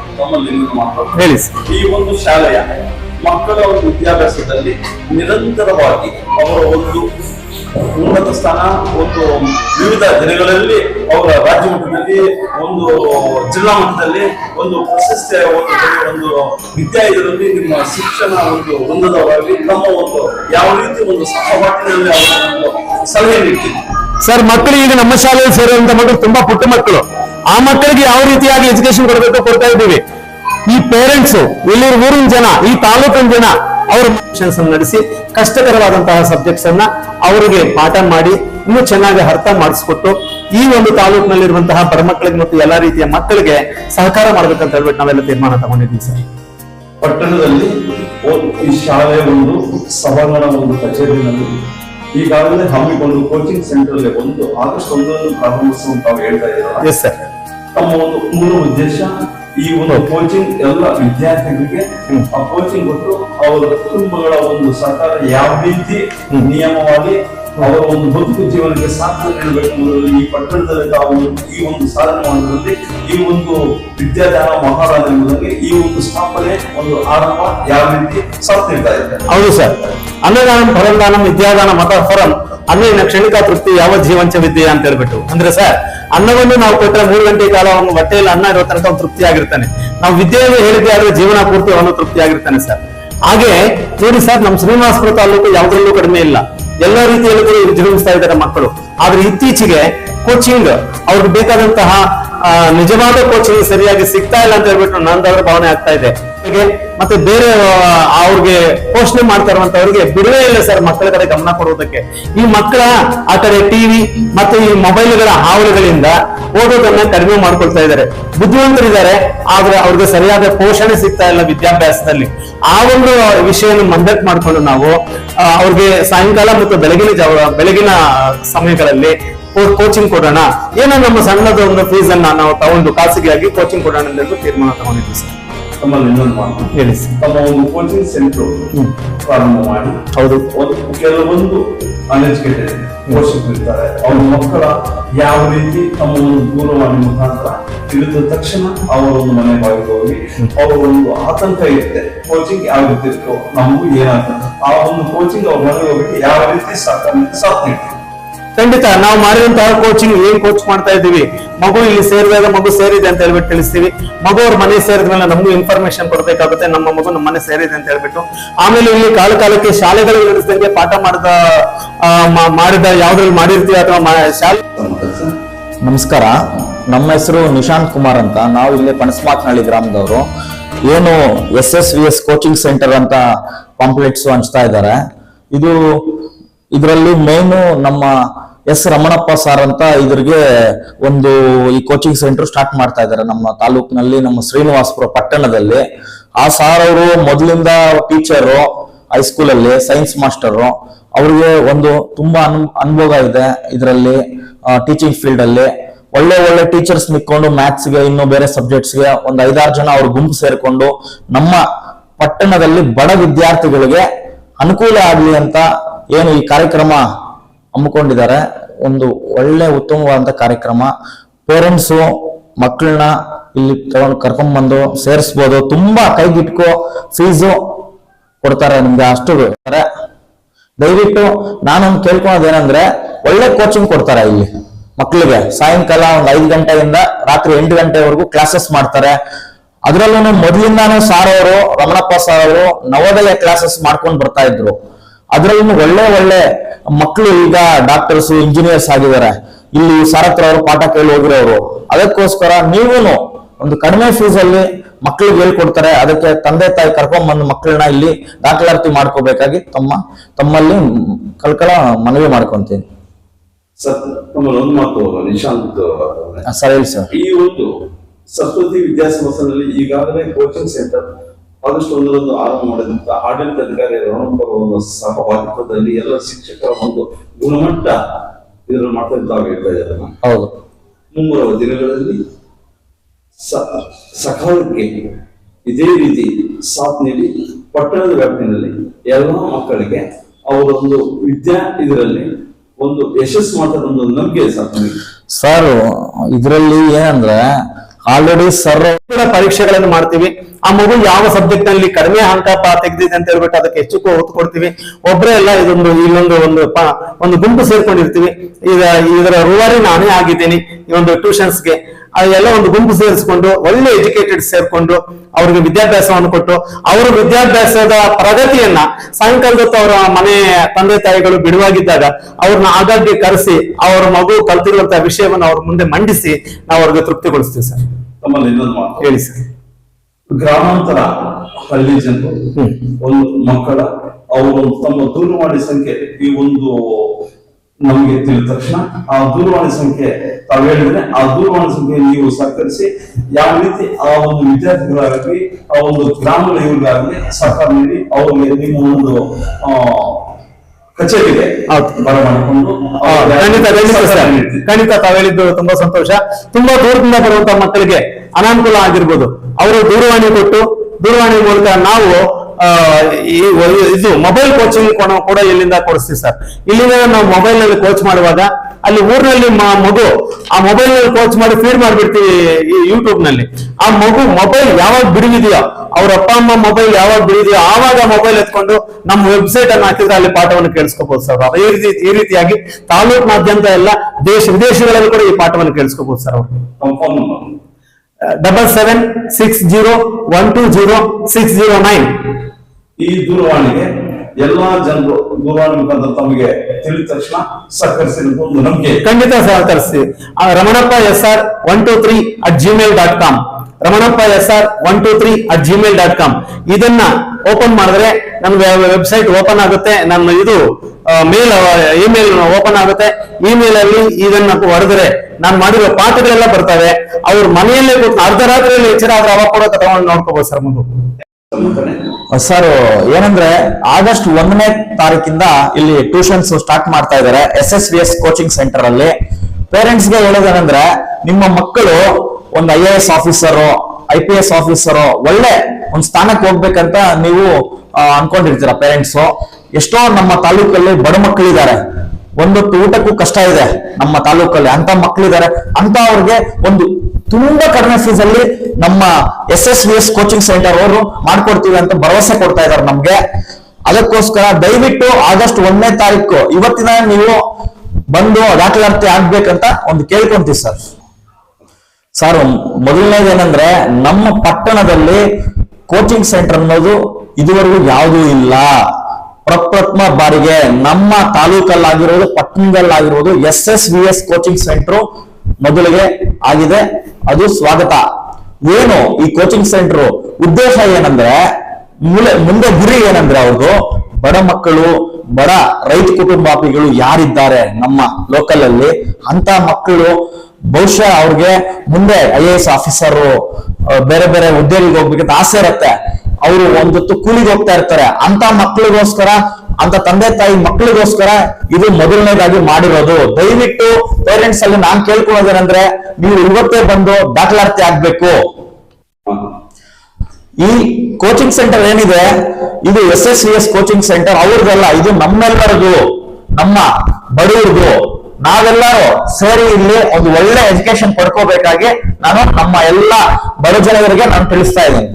ಹೇಳಿ ಈ ಒಂದು ಶಾಲೆಯ ಮಕ್ಕಳ ವಿದ್ಯಾಭ್ಯಾಸದಲ್ಲಿ ನಿರಂತರವಾಗಿ ಅವರ ಒಂದು ಉನ್ನತ ಸ್ಥಾನ ಒಂದು ವಿವಿಧ ದಿನಗಳಲ್ಲಿ ಅವರ ರಾಜ್ಯ ಮಟ್ಟದಲ್ಲಿ ಒಂದು ಜಿಲ್ಲಾ ಮಟ್ಟದಲ್ಲಿ, ಒಂದು ಪ್ರಶಸ್ತಿಯ ಒಂದು ಒಂದು ವಿದ್ಯಾ ಇದರಲ್ಲಿ ನಿಮ್ಮ ಶಿಕ್ಷಣ ಒಂದು ಹೊಂದದವರಾಗಿ ನಮ್ಮ ಒಂದು ಯಾವ ರೀತಿ ಒಂದು ಸಹಪಾಠಿನಲ್ಲಿ ಅವರ ಸಲಹೆ ನೀಡ್ತೀವಿ ಸರ್, ಮಕ್ಕಳಿಗೆ ಈಗ ನಮ್ಮ ಶಾಲೆಯಲ್ಲಿ ಸೇರುವಂತ ಮಕ್ಕಳು ತುಂಬಾ ಪುಟ್ಟ ಮಕ್ಕಳು. ಆ ಮಕ್ಕಳಿಗೆ ಯಾವ ರೀತಿಯಾಗಿ ಎಜುಕೇಶನ್ ಕೊಡಬೇಕು ಕೊಡ್ತಾ ಇದ್ದೀವಿ. ಈ ಪೇರೆಂಟ್ಸ್ ಇಲ್ಲಿ ಊರಿನ ಜನ, ಈ ತಾಲೂಕಿನ ಜನ ಅವ್ರ ಅನ್ನು ನಡೆಸಿ ಕಷ್ಟಕರವಾದಂತಹ ಸಬ್ಜೆಕ್ಟ್ಸ್ ಅನ್ನ ಅವರಿಗೆ ಪಾಠ ಮಾಡಿ ಇನ್ನೂ ಚೆನ್ನಾಗಿ ಅರ್ಥ ಮಾಡಿಸ್ಕೊಟ್ಟು ಈ ಒಂದು ತಾಲೂಕಿನಲ್ಲಿರುವಂತಹ ಬಡ ಮಕ್ಕಳಿಗೆ ಮತ್ತು ಎಲ್ಲಾ ರೀತಿಯ ಮಕ್ಕಳಿಗೆ ಸಹಕಾರ ಮಾಡ್ಬೇಕಂತ ಹೇಳ್ಬಿಟ್ಟು ನಾವೆಲ್ಲ ತೀರ್ಮಾನ ತಗೊಂಡಿದ್ದೀವಿ ಸರ್. ಪಟ್ಟಣದಲ್ಲಿ ಈ ಶಾಲೆಯ ಒಂದು ಸಭಾಂಗಣ ಒಂದು ಕಚೇರಿನಲ್ಲಿ ಈಗಾಗಲೇ ಹಮ್ಮಿಕೊಂಡು ಕೋಚಿಂಗ್ ಸೆಂಟರ್ ಒಂದು ಆಗಸ್ಟ್ ಒಂದನ್ನು ಪ್ರಾರಂಭಿಸುವ ತಾವು ಹೇಳ್ತಾ ಇದ್ದಾರೆ. ತಮ್ಮ ಒಂದು ಮೂಲ ಉದ್ದೇಶ ಈ ಒಂದು ಕೋಚಿಂಗ್ ಎಲ್ಲ ವಿದ್ಯಾರ್ಥಿಗಳಿಗೆ ಆ ಕೋಚಿಂಗ್ ಕೊಟ್ಟು ಅವರ ಕುಟುಂಬಗಳ ಒಂದು ಸರ್ಕಾರ ಯಾವ ರೀತಿ ನಿಯಮವಾಗಿ ಅವರ ಒಂದು ಬದುಕು ಜೀವನಕ್ಕೆ ಸಾರ್ಥಕ ಹೇಳಬೇಕು ಈ ಪಟ್ಟಣದಲ್ಲಿ ತಾವು ಈ ಒಂದು ಸಾಧನೆ ಮಾಡುವುದರಲ್ಲಿ ಈ ಒಂದು ವಿದ್ಯಾದಾನ ಮಹಾರಾಜ ಎಂಬುದಕ್ಕೆ ಈ ಒಂದು ಸ್ಥಾಪನೆ, ಒಂದು ಆರಂಭ ಯಾವ ರೀತಿ ನೀಡ್ತಾ ಇದೆ? ಹೌದು ಸರ್. ಅನ್ನದಾನಂ ಫಲದಾನಂ, ವಿದ್ಯಾದಾನ ಮತ ಫಲಂ, ಅನ್ನಿನ ಕ್ಷಣಿಕ ತೃಪ್ತಿ ಯಾವ ಜೀವಂಚ ವಿದ್ಯೆ ಅಂತ ಹೇಳ್ಬಿಟ್ಟು. ಅಂದ್ರೆ ಸರ್, ಅನ್ನವನ್ನು ನಾವು ಕೊಟ್ಟರೆ ಮೂರು ಗಂಟೆ ಕಾಲ ಅವನು ಹೊಟ್ಟೆಯಲ್ಲಿ ಅನ್ನ ಇರೋ ತನಕ ಅವನು ತೃಪ್ತಿಯಾಗಿರ್ತಾನೆ ನಾವು ವಿದ್ಯೆಯನ್ನು ಹೇಳಿದ್ದೆ ಆದ್ರೆ ಜೀವನ ಪೂರ್ತಿ ಅವನು ತೃಪ್ತಿಯಾಗಿರ್ತಾನೆ ಸರ್. ಹಾಗೆ ನೋಡಿ ಸರ್, ನಮ್ಮ ಶ್ರೀನಿವಾಸಪುರ ತಾಲೂಕು ಯಾವುದ್ರಲ್ಲೂ ಕಡಿಮೆ ಇಲ್ಲ. ಎಲ್ಲ ರೀತಿಯಲ್ಲೂ ಕೂಡ ವಿಜೃಂಭಿಸ್ತಾ ಇದ್ದಾರೆ ಮಕ್ಕಳು. ಆದ್ರೆ ಇತ್ತೀಚೆಗೆ ಕೋಚಿಂಗ್ ಅವ್ರಿಗೆ ಬೇಕಾದಂತಹ ನಿಜವಾದ ಕೋಚಿಂಗ್ ಸರಿಯಾಗಿ ಸಿಗ್ತಾ ಇಲ್ಲ ಅಂತ ಹೇಳ್ಬಿಟ್ಟು ನಂದವರ ಭಾವನೆ ಆಗ್ತಾ ಇದೆ. ಮತ್ತೆ ಬೇರೆ ಅವ್ರಿಗೆ ಪೋಷಣೆ ಮಾಡ್ತಾ ಇರುವಂತವ್ರಿಗೆ ಬಿಡುವೇ ಇಲ್ಲ ಸರ್ ಮಕ್ಕಳ ಕಡೆ ಗಮನ ಕೊಡುವುದಕ್ಕೆ. ಈ ಮಕ್ಕಳ, ಆ ಕಡೆ ಟಿವಿ ಮತ್ತೆ ಈ ಮೊಬೈಲ್ಗಳ ಹಾವಳಿಗಳಿಂದ ಓದೋದನ್ನ ಕಡಿಮೆ ಮಾಡ್ಕೊಳ್ತಾ ಇದ್ದಾರೆ. ಬುದ್ಧಿವಂತರಿದ್ದಾರೆ, ಆದ್ರೆ ಅವ್ರಿಗೆ ಸರಿಯಾದ ಪೋಷಣೆ ಸಿಗ್ತಾ ಇಲ್ಲ ವಿದ್ಯಾಭ್ಯಾಸದಲ್ಲಿ. ಆ ಒಂದು ವಿಷಯವನ್ನು ಮಂದಟ್ ಮಾಡ್ಕೊಂಡು ನಾವು ಅವ್ರಿಗೆ ಸಾಯಂಕಾಲ ಮತ್ತು ಬೆಳಗಿನ ಜಾವ, ಬೆಳಗಿನ ಸಮಯಗಳಲ್ಲಿ ಕೋಚಿಂಗ್ ಕೊಡೋಣ. ಏನೋ ನಮ್ಮ ಸಣ್ಣದ ಒಂದು ಫೀಸ್ ಅನ್ನ ನಾವು ತಗೊಂಡು ಖಾಸಗಿಯಾಗಿ ಕೋಚಿಂಗ್ ಕೊಡೋಣ ಎಂದು ತೀರ್ಮಾನ ತಗೊಂಡಿದ್ವಿ ಸರ್. ತಮ್ಮಲ್ಲಿ ಇನ್ನೊಂದು ಮಾತು. ಹೇಳಿ ತಮ್ಮ ಒಂದು ಕೋಚಿಂಗ್ ಸೆಂಟರ್ ಪ್ರಾರಂಭ ಮಾಡಿ. ಹೌದು. ಒಂದು ಕೆಲವೊಂದು ಅನ್ಎಜುಕೇಟೆಡ್ ಪೋಷಕರು ಇರ್ತಾರೆ. ಅವ್ರ ಮಕ್ಕಳ ಯಾವ ರೀತಿ ತಮ್ಮ ಒಂದು ದೂರವಾಣಿ ಮುಖಾಂತರ ತಿಳಿದ ತಕ್ಷಣ ಅವರ ಒಂದು ಮನೆ ಬಾಗಿಲು ಹೋಗಿ ಅವರ ಒಂದು ಆತಂಕ ಇರುತ್ತೆ. ಕೋಚಿಂಗ್ ಯಾವ ರೀತಿ ಇರ್ತೋ ನಮಗೂ ಏನಾಗ್ತದೆ? ಆ ಒಂದು ಕೋಚಿಂಗ್ ಅವ್ರ ಮನೆಗೆ ಹೋಗಿ ಯಾವ ರೀತಿ ಸಾಥ್ ನೀಡ್ತೀವಿ ಖಂಡಿತ ನಾವು ಮಾಡಿದಂತಹ ಕೋಚಿಂಗ್ ಏನ್ ಕೋಚ್ ಮಾಡ್ತಾ ಇದ್ದೀವಿ? ಮಗು ಇಲ್ಲಿ ಸೇರಿದಾಗ ಮಗು ಸೇರಿದೆ ಅಂತ ಹೇಳ್ಬಿಟ್ಟು ತಿಳಿಸ್ತೀವಿ. ಮಗು ಅವ್ರ ಮನೆ ಸೇರಿದ ಮೇಲೆ ನಮಗೂ ಇನ್ಫಾರ್ಮೇಶನ್ ಕೊಡಬೇಕಾಗುತ್ತೆ. ನಮ್ಮ ಮಗು ನಮ್ಮ ಮನೆ ಸೇರಿದೆ ಅಂತ ಹೇಳ್ಬಿಟ್ಟು. ಆಮೇಲೆ ಇಲ್ಲಿ ಕಾಲ ಕಾಲಕ್ಕೆ ಶಾಲೆಗಳು ನಡೆಸಿದಂಗೆ ಪಾಠ ಮಾಡಿದ ಮಾಡಿದ ಯಾವ್ದ್ರಲ್ಲಿ ಮಾಡಿರ್ತೀವಿ ಅಥವಾ ಶಾಲೆ? ನಮಸ್ಕಾರ. ನಮ್ಮ ಹೆಸರು ನಿಶಾಂತ್ ಕುಮಾರ್ ಅಂತ. ನಾವು ಇಲ್ಲಿ ಪಣಸ್ಮಾತ್ನಹಳ್ಳಿ ಗ್ರಾಮದವರು. ಏನು S S V S coaching centre ಅಂತ ಪಾಂಪ್ಲೆಟ್ಸ್ ಹಂಚ್ತಾ ಇದ್ದಾರೆ. ಇದು ಇದರಲ್ಲಿ ಮೇನು ನಮ್ಮ ಎಸ್ ರಮಣಪ್ಪ ಸರ್ ಅಂತ ಇದ್ರಿಗೆ ಒಂದು ಈ ಕೋಚಿಂಗ್ ಸೆಂಟರ್ ಸ್ಟಾರ್ಟ್ ಮಾಡ್ತಾ ಇದ್ದಾರೆ ನಮ್ಮ ತಾಲೂಕಿನಲ್ಲಿ, ನಮ್ಮ ಶ್ರೀನಿವಾಸಪುರ ಪಟ್ಟಣದಲ್ಲಿ. ಆ ಸಾರ್ ಅವರು ಮೊದಲಿಂದ ಟೀಚರು ಹೈಸ್ಕೂಲಲ್ಲಿ ಸೈನ್ಸ್ ಮಾಸ್ಟರು ಅವ್ರಿಗೆ ಒಂದು ತುಂಬಾ ಅನು, ಅನುಭವ ಇದೆ ಇದರಲ್ಲಿ ಟೀಚಿಂಗ್ ಫೀಲ್ಡ್ ಅಲ್ಲಿ. ಒಳ್ಳೆ ಒಳ್ಳೆ ಟೀಚರ್ಸ್ ನಿಕ್ಕೊಂಡು ಮ್ಯಾಥ್ಸ್ಗೆ ಇನ್ನು ಬೇರೆ ಸಬ್ಜೆಕ್ಟ್ಸ್ಗೆ ಒಂದು ಐದಾರು ಜನ ಅವ್ರ ಗುಂಪು ಸೇರಿಕೊಂಡು ನಮ್ಮ ಪಟ್ಟಣದಲ್ಲಿ ಬಡ ವಿದ್ಯಾರ್ಥಿಗಳಿಗೆ ಅನುಕೂಲ ಆಗಲಿ ಅಂತ ಏನು ಈ ಕಾರ್ಯಕ್ರಮ ಹಮ್ಮಿಕೊಂಡಿದ್ದಾರೆ, ಒಂದು ಒಳ್ಳೆ ಉತ್ತಮವಾದಂಥ ಕಾರ್ಯಕ್ರಮ. ಪೇರೆಂಟ್ಸು, ಮಕ್ಕಳನ್ನ ಇಲ್ಲಿ ತಗೊಂಡು ಕರ್ಕೊಂಡ್ಬಂದು ಸೇರಿಸ್ಬೋದು. ತುಂಬಾ ಕೈಗಿಟ್ಕೋ ಫೀಸು ಕೊಡ್ತಾರೆ ನಿಮ್ಗೆ ಅಷ್ಟು. ದಯವಿಟ್ಟು ನಾನೊಂದು ಕೇಳ್ಕೊಳೋದೇನಂದ್ರೆ, ಒಳ್ಳೆ ಕೋಚಿಂಗ್ ಕೊಡ್ತಾರೆ ಇಲ್ಲಿ ಮಕ್ಕಳಿಗೆ ಸಾಯಂಕಾಲ ಒಂದು ಐದು ಗಂಟೆಯಿಂದ ರಾತ್ರಿ ಎಂಟು ಗಂಟೆವರೆಗೂ ಕ್ಲಾಸಸ್ ಮಾಡ್ತಾರೆ. ಅದರಲ್ಲೂ ಮೊದಲಿಂದಾನು ಸಾರ್ ಅವರು, ರಮಣಪ್ಪ ಸಾರ್ ಅವರು ನವೋದಯ ಕ್ಲಾಸಸ್ ಮಾಡ್ಕೊಂಡು ಬರ್ತಾ ಇದ್ರು. ಅದ್ರಲ್ಲೂ ಒಳ್ಳೆ ಒಳ್ಳೆ ಮಕ್ಕಳು ಈಗ ಡಾಕ್ಟರ್ಸ್ ಇಂಜಿನಿಯರ್ಸ್ ಆಗಿದ್ದಾರೆ. ಇಲ್ಲಿ ಸಾರತ್ರ ಅವರು ಪಾಠ ಕೇಳಿ ಹೋಗಿರೋರು. ಅದಕ್ಕೋಸ್ಕರ ನೀವೂ ಒಂದು ಕಡಿಮೆ ಫೀಸ್ ಅಲ್ಲಿ ಮಕ್ಕಳಿಗೆ ಹೇಳ್ಕೊಡ್ತಾರೆ. ಅದಕ್ಕೆ ತಂದೆ ತಾಯಿ ಕರ್ಕೊಂಡ್ ಬಂದು ಮಕ್ಕಳನ್ನ ಇಲ್ಲಿ ದಾಖಲಾತಿ ಮಾಡ್ಕೋಬೇಕಾಗಿ ತಮ್ಮ ತಮ್ಮಲ್ಲಿ ಕಳ್ಕಳ ಮನವಿ ಮಾಡ್ಕೊಂತೀನಿ. ಸರ್ ಒಂದು ಮಾತು ನಿಶಾಂತ್ ಸರ್ ಹೇಳಿ ಸರ್. ಈ ಒಂದು ಸರಸ್ವತಿ ವಿದ್ಯಾಸಂಸ್ಥೆ ಈಗಾಗಲೇ ಕೋಚಿಂಗ್ ಸೆಂಟರ್ ಆಗಸ್ಟ್ ಒಂದರಂದು ಆರಂಭ ಮಾಡಿದಂತ ಆಡಳಿತ ಅಧಿಕಾರಿ ರಣಪರ ಒಂದು ಸಹಭಾಗಿತ್ವದಲ್ಲಿ ಎಲ್ಲ ಶಿಕ್ಷಕರ ಒಂದು ಗುಣಮಟ್ಟ ಇದನ್ನು ಮಾಡ್ತಾ ಹೇಳ್ತಾ ಇದ್ದಾರೆ. ಹೌದು. ಮುಂಬರುವ ದಿನಗಳಲ್ಲಿ ಸಕಾಲಕ್ಕೆ ಇದೇ ರೀತಿ ಸಾಥ್ ನೀಡಿ ಪಟ್ಟಣದ ವ್ಯಾಪ್ತಿನಲ್ಲಿ ಎಲ್ಲ ಮಕ್ಕಳಿಗೆ ಅವರೊಂದು ವಿದ್ಯಾ ಇದರಲ್ಲಿ ಒಂದು ಯಶಸ್ಸು ಮಾತ್ರ ಒಂದು ನಂಬಿಕೆ ಸರ್ ಸರ್ ಇದರಲ್ಲಿ ಏನಂದ್ರೆ ಆಲ್ರೆಡಿ ಸರ್ ಕೂಡ ಪರೀಕ್ಷೆಗಳನ್ನು ಮಾಡ್ತೀವಿ. ಆ ಮಗು ಯಾವ ಸಬ್ಜೆಕ್ಟ್ನಲ್ಲಿ ಕಡಿಮೆ ಅಂಕ ತೆಗ್ದಿದೆ ಅಂತ ಹೇಳ್ಬಿಟ್ಟು ಅದಕ್ಕೆ ಹೆಚ್ಚು ಒತ್ತು ಕೊಡ್ತೀವಿ ಒಬ್ಬರೇ ಎಲ್ಲ ಇದೊಂದು ಇಲ್ಲೊಂದು ಒಂದು ಒಂದು ಗುಂಪು ಸೇರ್ಕೊಂಡಿರ್ತೀವಿ. ಈಗ ಇದರ ರೂವಾರಿ ನಾನೇ ಆಗಿದ್ದೀನಿ ಈ ಒಂದು ಟ್ಯೂಷನ್ಸ್ಗೆ. ಎಲ್ಲ ಒಂದು ಗುಂಪು ಸೇರಿಸ್ಕೊಂಡು, ಒಳ್ಳೆ ಎಜುಕೇಟೆಡ್ ಸೇರ್ಕೊಂಡು, ಅವ್ರಿಗೆ ವಿದ್ಯಾಭ್ಯಾಸವನ್ನು ಕೊಟ್ಟು, ಅವರ ವಿದ್ಯಾಭ್ಯಾಸದ ಪ್ರಗತಿಯನ್ನ ಸಾಯಂಕಾಲದ ಅವರ ಮನೆ ತಂದೆ ತಾಯಿಗಳು ಬಿಡುವಾಗಿದ್ದಾಗ ಅವ್ರನ್ನ ಆಗಾಗ್ಗೆ ಕರೆಸಿ, ಅವರ ಮಗು ಕಲ್ತಿರುವಂತಹ ವಿಷಯವನ್ನು ಅವ್ರ ಮುಂದೆ ಮಂಡಿಸಿ, ನಾವು ಅವ್ರಿಗೆ ತೃಪ್ತಿಗೊಳಿಸ್ತೀವಿ ಸರ್. ತಮ್ಮಲ್ಲಿ ಇನ್ನೊಂದು ಮಾತು ಹೇಳಿ ಸರ್. ಗ್ರಾಮಾಂತರ ಹಳ್ಳಿ ಜನರು ಒಂದು ಮಕ್ಕಳ ಅವರು ತಮ್ಮ ದೂರವಾಣಿ ಸಂಖ್ಯೆ ಈ ಒಂದು ನಮಗೆ ತಿಳಿದ ತಕ್ಷಣ ಆ ದೂರವಾಣಿ ಸಂಖ್ಯೆ ತಾವು ಹೇಳಿದ್ರೆ ಆ ದೂರವಾಣಿ ಸಂಖ್ಯೆ ನೀವು ಸಹಕರಿಸಿ ಯಾವ ರೀತಿ ಆ ಒಂದು ವಿದ್ಯಾರ್ಥಿಗಳಾಗಲಿ ಆ ಒಂದು ಗ್ರಾಮಗಳ ಇವರಿಗಾಗಲಿ ಸಹಕಾರ ನೀಡಿ ಅವರಿಗೆ ನಿಮ್ಮ ಒಂದು ಆ ಕಚೇರಿಗೆ ಖಂಡಿತ ಖಂಡಿತ ಸರ್. ಖಂಡಿತ ತಾವ್ ಹೇಳಿದ್ದು ತುಂಬಾ ಸಂತೋಷ. ತುಂಬಾ ದೂರದಿಂದ ಬರುವಂತ ಮಕ್ಕಳಿಗೆ ಅನಾನುಕೂಲ ಆಗಿರ್ಬೋದು. ಅವರು ದೂರವಾಣಿ ಕೊಟ್ಟು ದೂರವಾಣಿ ಮೂಲಕ ನಾವು ಇದು ಮೊಬೈಲ್ ಕೋಚಿಂಗ್ ಕೂಡ ಇಲ್ಲಿಂದ ಕೊಡಿಸ್ತೀವಿ ಸರ್ ಇಲ್ಲಿಂದ ನಾವು ಮೊಬೈಲ್ನಲ್ಲಿ ಕೋಚ್ ಮಾಡುವಾಗ, ಅಲ್ಲಿ ಊರಿನಲ್ಲಿ ಮಗು, ಆ ಮೊಬೈಲ್ನಲ್ಲಿ ಕೋಚ್ ಮಾಡಿ ಫೀಡ್ ಮಾಡಿಬಿಡ್ತೀವಿ ಯೂಟ್ಯೂಬ್ನಲ್ಲಿ. ಆ ಮಗು ಮೊಬೈಲ್ ಯಾವಾಗ ಬಿಡುವಿದೆಯೋ ಅವ್ರ ಅಪ್ಪ, ಅಮ್ಮ ಮೊಬೈಲ್ ಯಾವಾಗ ಬಿಡಿದೆಯೋ ಆವಾಗ ಮೊಬೈಲ್ ಎತ್ಕೊಂಡು ನಮ್ಮ ವೆಬ್ಸೈಟ್ ಅನ್ನು ಹಾಕಿದ್ರೆ ಅಲ್ಲಿ ಪಾಠವನ್ನು ಕೇಳಿಸ್ಕೋಬಹುದು ಸರ್ ಈ ರೀತಿ, ಈ ರೀತಿಯಾಗಿ ತಾಲೂಕಿನಾದ್ಯಂತ ಎಲ್ಲ ದೇಶ, ವಿದೇಶಗಳಲ್ಲಿ ಕೂಡ ಈ ಪಾಠವನ್ನು ಕೇಳಿಸ್ಕೋಬಹುದು ಸರ್ ಅವರು. Double seven six zero one two zero six zero nine ಈ ದೂರವಾಣಿಗೆ ಎಲ್ಲಾ ಜನರು ದೂರವಾಣಿ ಮುಖಾಂತರ ತಮಗೆ ತಿಳಿದ ತಕ್ಷಣ ಸಹಕರಿಸಿ ಒಂದು ನಂಬಿಕೆ. ಖಂಡಿತ ಸಹಕರಿಸಿ. Ramanappa S R one two three at Gmail dot com. Ramanappa S R one two three at Gmail dot com. ಇದನ್ನ ಓಪನ್ ಮಾಡಿದ್ರೆ ನಮ್ಗೆ ವೆಬ್ಸೈಟ್ ಓಪನ್ ಆಗುತ್ತೆ. ನನ್ನ ಇದು ಮೇಲ್ ಇಮೇಲ್ ಓಪನ್ ಆಗುತ್ತೆ. ಇಮೇಲ್ ಅಲ್ಲಿ ಇದನ್ನ ಹೊಡೆದ್ರೆ ನಾನು ಮಾಡಿರೋ ಪಾಠಗಳೆಲ್ಲ ಬರ್ತವೆ. ಅವ್ರ ಮನೆಯಲ್ಲೇ ಅರ್ಧ ರಾತ್ರಿಯಲ್ಲಿ ಎಚ್ಚರ ಆದ್ರೆ ಅವಾಗ ಕೂಡ ತಗೊಂಡು ನೋಡ್ಕೋಬಹುದು ಸರ್ ಮುಂದೆ. ಸರ್ ಏನಂದ್ರೆ ಆಗಸ್ಟ್ ಒಂದನೇ ತಾರೀಕಿಂದ ಇಲ್ಲಿ ಟ್ಯೂಷನ್ಸ್ ಸ್ಟಾರ್ಟ್ ಮಾಡ್ತಾ ಇದ್ದಾರೆ S S V S coaching centre ಅಲ್ಲಿ. ಪೇರೆಂಟ್ಸ್ಗೆ ಹೇಳೋದೇನಂದ್ರೆ ನಿಮ್ಮ ಮಕ್ಕಳು ಒಂದು I A S officer I P S officer ಒಳ್ಳೆ ಒಂದು ಸ್ಥಾನಕ್ಕೆ ಹೋಗ್ಬೇಕಂತ ನೀವು ಅನ್ಕೊಂಡಿರ್ತೀರ ಪೇರೆಂಟ್ಸ್ ಎಷ್ಟೋ ನಮ್ಮ ತಾಲೂಕಲ್ಲಿ ಬಡ ಮಕ್ಕಳಿದ್ದಾರೆ. ಒಂದೊತ್ತು ಊಟಕ್ಕೂ ಕಷ್ಟ ಇದೆ ನಮ್ಮ ತಾಲೂಕಲ್ಲಿ. ಅಂತ ಮಕ್ಕಳಿದ್ದಾರೆ ಅಂತ ಅವ್ರಿಗೆ ಒಂದು ತುಂಬಾ ಕಡಿಮೆ ಫೀಸ್ ಅಲ್ಲಿ ನಮ್ಮ S S V S coaching centre ಅವರು ಮಾಡ್ಕೊಡ್ತೀವಿ ಅಂತ ಭರವಸೆ ಕೊಡ್ತಾ ಇದ್ದಾರೆ ನಮ್ಗೆ. ಅದಕ್ಕೋಸ್ಕರ ದಯವಿಟ್ಟು ಆಗಸ್ಟ್ ಒಂದನೇ ತಾರೀಕು ಇವತ್ತಿನ ನೀವು ಬಂದು ದಾಖಲಾತಿ ಆಗ್ಬೇಕಂತ ಒಂದು ಕೇಳ್ಕೊಂತೀವಿ ಸರ್. ಸರ್ ಮೊದಲನೇದೇನಂದ್ರೆ ನಮ್ಮ ಪಟ್ಟಣದಲ್ಲಿ ಕೋಚಿಂಗ್ ಸೆಂಟರ್ ಅನ್ನೋದು ಇದುವರೆಗೂ ಯಾವುದೂ ಇಲ್ಲ. ಪ್ರಪ್ರಥಮ ಬಾರಿಗೆ ನಮ್ಮ ತಾಲೂಕಲ್ಲಾಗಿರೋದು, ಪಟ್ಟಣದಲ್ಲಾಗಿರೋದು S S V S coaching centre ಮೊದಲಿಗೆ ಆಗಿದೆ. ಅದು ಸ್ವಾಗತ. ಏನು ಈ ಕೋಚಿಂಗ್ ಸೆಂಟರ್ ಉದ್ದೇಶ ಏನಂದ್ರೆ ಮುಂದೆ ಗುರಿ ಏನಂದ್ರೆ ಅವ್ರದ್ದು ಬಡ ಮಕ್ಕಳು, ಬಡ ರೈತ ಕುಟುಂಬಾಪಿಗಳು ಯಾರಿದ್ದಾರೆ ನಮ್ಮ ಲೋಕಲ್ ಅಲ್ಲಿ ಅಂತ ಮಕ್ಕಳು, ಬಹುಶಃ ಅವ್ರಿಗೆ ಮುಂದೆ ಐ ಎ ಎಸ್ ಆಫೀಸರ್ ಬೇರೆ ಬೇರೆ ಹುದ್ದೆಗಳಿಗೆ ಹೋಗ್ಬೇಕಂತ ಆಸೆ ಇರುತ್ತೆ. ಅವರು ಒಂದೊತ್ತು ಕೂಲಿಗೆ ಹೋಗ್ತಾ ಇರ್ತಾರೆ. ಅಂತ ಮಕ್ಕಳಿಗೋಸ್ಕರ ಅಂತ ತಂದೆ ತಾಯಿ ಮಕ್ಕಳಿಗೋಸ್ಕರ ಇದು ಮೊದಲನೇದಾಗಿ ಮಾಡಿರೋದು. ದಯವಿಟ್ಟು ಪೇರೆಂಟ್ಸ್ ಅಲ್ಲಿ ನಾನ್ ಕೇಳ್ಕೊಳ್ಳೋದೇನಂದ್ರೆ, ನೀವು ಇವತ್ತೇ ಬಂದು ದಾಖಲಾತಿ ಆಗ್ಬೇಕು. ಈ ಕೋಚಿಂಗ್ ಸೆಂಟರ್ ಏನಿದೆ, ಇದು S S S coaching centre ಅವ್ರದ್ದಲ್ಲ, ಇದು ನಮ್ಮೆಲ್ಲರದು, ನಮ್ಮ ಬಡವರದು. ನಾವೆಲ್ಲರೂ ಸೇರಿ ಇಲ್ಲಿ ಒಂದು ಒಳ್ಳೆ ಎಜುಕೇಶನ್ ಪಡ್ಕೋಬೇಕಾಗಿ ನಾನು ನಮ್ಮ ಎಲ್ಲ ಬಡ ಜನರಿಗೆ ನಾನು ತಿಳಿಸ್ತಾ ಇದ್ದೀನಿ.